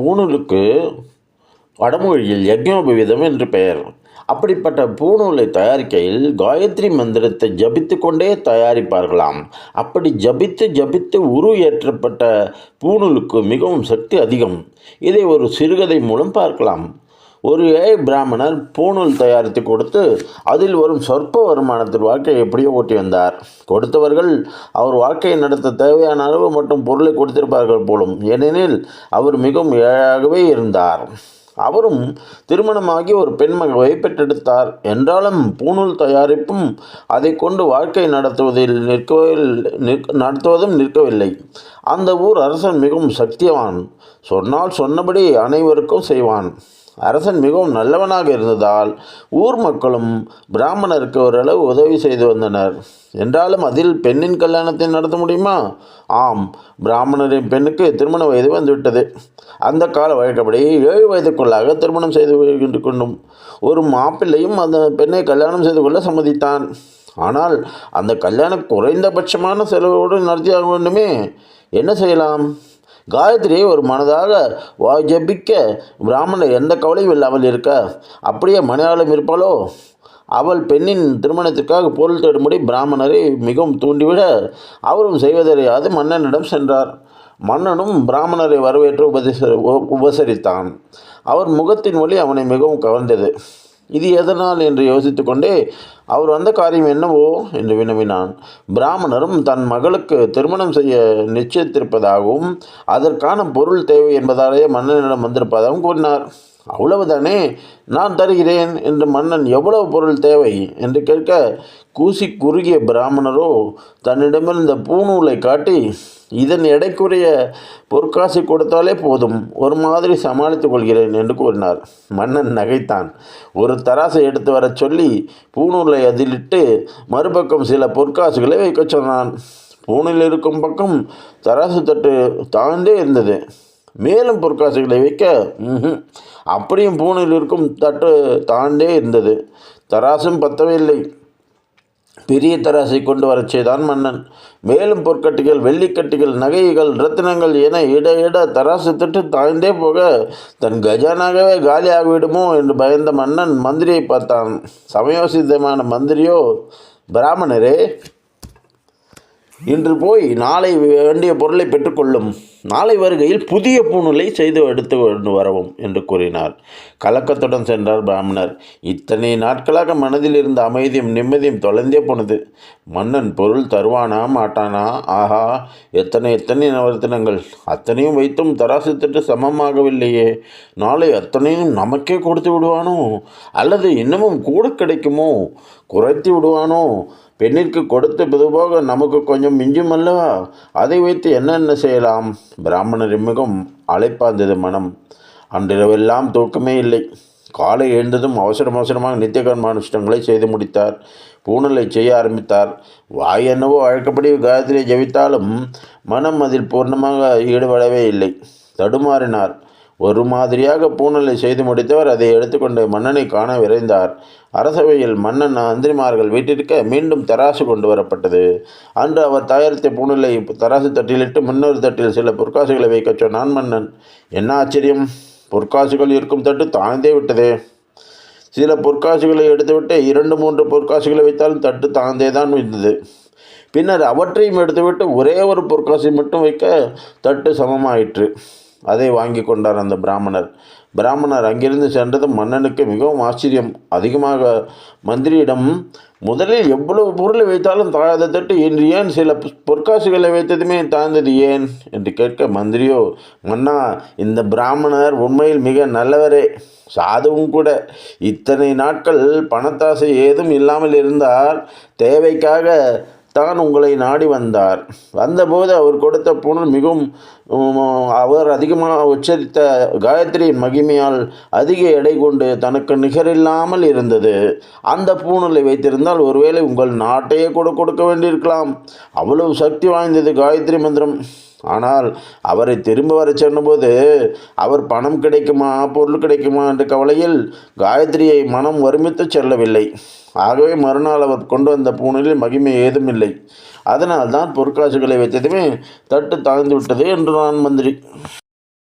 பூணூலுக்கு வடமொழியில் யக்ஞோபவீதம் என்று பெயர். அப்படிப்பட்ட பூணூலை தயாரிக்கையில் காயத்ரி மந்திரத்தை ஜபித்து கொண்டே தயாரிப்பார்களாம். அப்படி ஜபித்து ஜபித்து உரு ஏற்றப்பட்ட பூணூலுக்கு மிகவும் சக்தி அதிகம். இதை ஒரு சிறுகதை மூலம் பார்க்கலாம். ஒரு ஏழை பிராமணர் பூணூல் தயாரித்து கொடுத்து அதில் வரும் சொற்ப வருமானத்தில் வாழ்க்கையை எப்படியோ ஓட்டி வந்தார். கொடுத்தவர்கள் அவர் வாழ்க்கையை நடத்த தேவையான அளவு மற்றும் பொருளை கொடுத்திருப்பார்கள் போலும் ஏனெனில் அவர் மிகவும் ஏழையாகவே இருந்தார். அவரும் திருமணமாகி ஒரு பெண்மகளை பெற்றெடுத்தார். என்றாலும் பூணூல் தயாரிப்பும் அதை கொண்டு வாழ்க்கை நடத்துவதில் நிற்கவில் நடத்துவதும் நிற்கவில்லை. அந்த ஊர் அரசன் மிகவும் சக்தியவான் சொன்னால் சொன்னபடி அனைவருக்கும் செய்வான். அரசன் மிகவும் நல்லவனாக இருந்ததால் ஊர் மக்களும் பிராமணருக்கு ஓரளவு உதவி செய்து வந்தனர். என்றாலும் அதில் பெண்ணின் கல்யாணத்தை நடத்த முடியுமா? ஆம் பிராமணரின் பெண்ணுக்கு திருமண வயது வந்துவிட்டது. அந்த கால வழக்கப்படி ஏழு வயதுக்குள்ளாக திருமணம் செய்து கொண்டும் ஒரு மாப்பிள்ளையும் அந்த பெண்ணை கல்யாணம் செய்து கொள்ள சம்மதித்தான். ஆனால் அந்த கல்யாணம் குறைந்தபட்சமான செலவோடு நடத்தியாக வேண்டுமே. என்ன செய்யலாம்? காயத்ரியை ஒரு மனதாக வாஜபிக்க பிராமணர் எந்த கவலையும் இல்லாமல் இருக்க அப்படியே மலையாளம் இருப்பாளோ? அவள் பெண்ணின் திருமணத்திற்காக பொருள் தேடும்படி பிராமணரை மிகவும் தூண்டிவிட அவரும் செய்வதறியாது. மன்னனிடம் சென்றார். மன்னனும் பிராமணரை வரவேற்று உபதேச உ- உபசரித்தான். அவர் முகத்தின் ஒளி அவனை மிகவும் கவர்ந்தது. இது எதனால் என்று யோசித்துக்கொண்டே அவர் வந்த காரியம் என்னவோ? என்று வினவினான். பிராமணரும் தன் மகளுக்கு திருமணம் செய்ய நிச்சயித்திருப்பதாகவும் அதற்கான பொருள் தேவை என்பதாலேயே மன்னனிடம் வந்திருப்பதாகவும் கூறினார். அவ்வளவுதானே? நான் தருகிறேன் என்று மன்னன் எவ்வளவு பொருள் தேவை என்று கேட்க கூசி குறுகிய பிராமணரோ தன்னிடமிருந்த பூநூலை காட்டி இதன் எடைக்குரிய பொற்காசை கொடுத்தாலே போதும் ஒரு மாதிரி சமாளித்துக் கொள்கிறேன் என்று கூறினார். மன்னன் நகைத்தான். ஒரு தராசை எடுத்து வரச் சொல்லி பூநூலை அதிலிட்டு மறுபக்கம் சில பொற்காசுகளை வைக்கச் சொன்னான். பூனில் இருக்கும் பக்கம் தராசு தட்டு தாழ்ந்தே இருந்தது. மேலும் பொற்காசுகளை வைக்க அப்படியும் பூனில் இருக்கும் தட்டு தாண்டே இருந்தது. தராசும் பத்தவில்லை. பெரிய தராசை கொண்டு வரச் செய்தான் மன்னன். மேலும் பொற்கட்டிகள் வெள்ளிக்கட்டிகள் நகைகள் ரத்தினங்கள் என இட இட தராசு திட்டு தாழ்ந்தே போக தன் கஜானாகவே காலியாகிவிடுமோ என்று பயந்த மன்னன் மந்திரியை பார்த்தான். சமயோசிதமான மந்திரியோ பிராமணரே இன்று போய் நாளை வேண்டிய பொருளை பெற்றுக்கொள்ளும். நாளை வருகையில் புதிய பூநிலை செய்து எடுத்து கொண்டு வரவும் என்று கூறினார். கலக்கத்துடன் சென்றார் பிராமணர். இத்தனை நாட்களாக மனதில் இருந்த அமைதியும் நிம்மதியும் தொலைந்தே போனது. மன்னன் பொருள் தருவானா மாட்டானா? ஆஹா எத்தனை எத்தனை நவர்த்தனங்கள். அத்தனையும் வைத்தும் தராசு திட்டு சமமாகவில்லையே. நாளை அத்தனையும் நமக்கே கொடுத்து விடுவானோ? அல்லது இன்னமும் கூட கிடைக்குமோ? குறைத்து விடுவானோ? பெண்ணிற்கு கொடுத்து பொதுவாக நமக்கு கொஞ்சம் மிஞ்சும் அல்லவா அதை வைத்து என்னென்ன செய்யலாம்? பிராமணர் மிகவும் அழைப்பார்ந்தது மனம். அன்றிரவெல்லாம் தூக்கமே இல்லை. காலை எழுந்ததும் அவசரம் அவசரமாக நித்திய கர்மானுஷ்டங்களை செய்து முடித்தார். பூணலை செய்ய ஆரம்பித்தார். வாய் என்னவோ அழைக்கப்படி காயத்ரியை ஜெபித்தாலும் மனம் அதில் பூர்ணமாக ஈடுபடவே இல்லை. தடுமாறினார். ஒரு மாதிரியாக பூணலை செய்து முடித்தவர் அதை எடுத்துக்கொண்டு மன்னனை காண விரைந்தார். அரசவையில் மன்னன் அந்திரிமார்கள் வீட்டிற்க மீண்டும் தராசு கொண்டு வரப்பட்டது. அன்று அவர் தயாரித்த பூணலை தராசு தட்டிலிட்டு முன்னொரு தட்டில் சில பொற்காசுகளை வைக்கச் சொன்னான் மன்னன். என்ன ஆச்சரியம்? பொற்காசுகள் இருக்கும் தட்டு தாழ்ந்தே விட்டதே. சில பொற்காசுகளை எடுத்துவிட்டு இரண்டு மூன்று பொற்காசுகளை வைத்தாலும் தட்டு தாழ்ந்தே தான் இருந்தது பின்னர் அவற்றையும் எடுத்துவிட்டு ஒரே ஒரு பொற்காசை மட்டும் வைக்க தட்டு சமமாயிற்று. அதை வாங்கி கொண்டார் அந்த பிராமணர். பிராமணர் அங்கிருந்து சென்றதும் மன்னனுக்கு மிகவும் ஆச்சரியம். அதிகமாக மந்திரியிடம் முதலில் எவ்வளவு பொருளை வைத்தாலும் தாழாத தட்டு இன்று ஏன் சில பொற்காசுகளை வைத்ததுமே தாழ்ந்தது ஏன்? என்று கேட்க மந்திரியோ மன்னா இந்த பிராமணர் உண்மையில் மிக நல்லவரே. சாதுவும் கூட. இத்தனை நாட்கள் பணத்தாசை ஏதும் இல்லாமல் இருந்தால் தேவைக்காக தான் உங்களை நாடி வந்தார். வந்தபோது அவர் கொடுத்த புனல் மிகவும் அவர் அதிகமாக உச்சரித்த காயத்ரியின் மகிமையால் அதிக எடை கொண்டு தனக்கு நிகரில்லாமல் இருந்தது. அந்த பூணலை வைத்திருந்தால் ஒருவேளை உங்கள் நாட்டையே கூட கொடுக்க வேண்டியிருக்கலாம். அவ்வளவு சக்தி வாய்ந்தது காயத்ரி மந்திரம். ஆனால் அவரை திரும்ப வரச் சொன்னபோது அவர் பணம் கிடைக்குமா பொருள் கிடைக்குமா? என்ற கவலையில் காயத்ரியை மனம் வருமித்து செல்லவில்லை. ஆகவே மறுநாள் அவர் கொண்டு வந்த பூனையில் மகிமை ஏதும் இல்லை. அதனால் தான் பொற்காசுகளை வைத்ததுமே தட்டு தாழ்ந்து விட்டது என்று நான் மந்திரி.